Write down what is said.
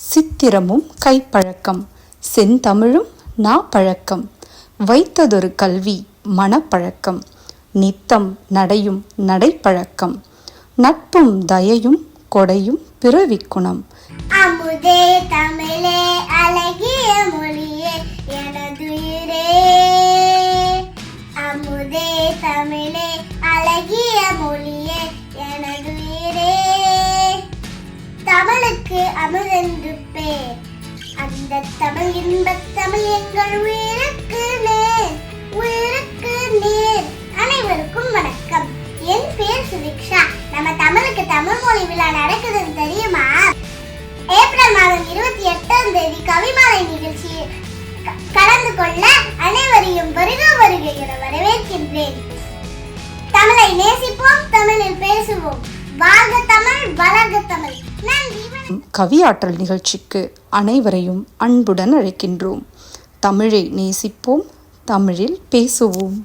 சித்திரமும் கைப்பழக்கம் செந்தமிழும் நாப்பழக்கம் வைத்ததொரு கல்வி மனப்பழக்கம் நித்தம் நடையும் நடைப்பழக்கம் நட்பும் தயையும் கொடையும் பிறவிக்குணம். அமுதே தமிழே அழகிய மொழியே எனதுயிரே தமிழுக்கு அமுதென்று பேர் அந்த தமிழ் இன்ப தமிழ் எங்கள் உயிருக்கு நேர் உயிருக்கு நேர். அனைவருக்கும் வணக்கம். என் பேர் சுதிக்ஷா. நம்ம தமிழுக்கு தமிழ் மொழி விழா நடக்குதுன்னு தெரியுமா? ஏப்ரல் மாதம் இருபத்தி எட்டாம் தேதி கவிமாலை நிகழ்ச்சி கலந்து கொள்ள அனைவரையும் வருக வருக என வரவேற்கின்றேன். தமிழை நேசிப்போம் தமிழில் பேசுவோம். வாழ்க தமிழ் வளர்க தமிழ். கவியாற்றல் நிகழ்ச்சிக்கு அனைவரையும் அன்புடன் அழைக்கின்றோம். தமிழை நேசிப்போம். தமிழில் பேசுவோம்.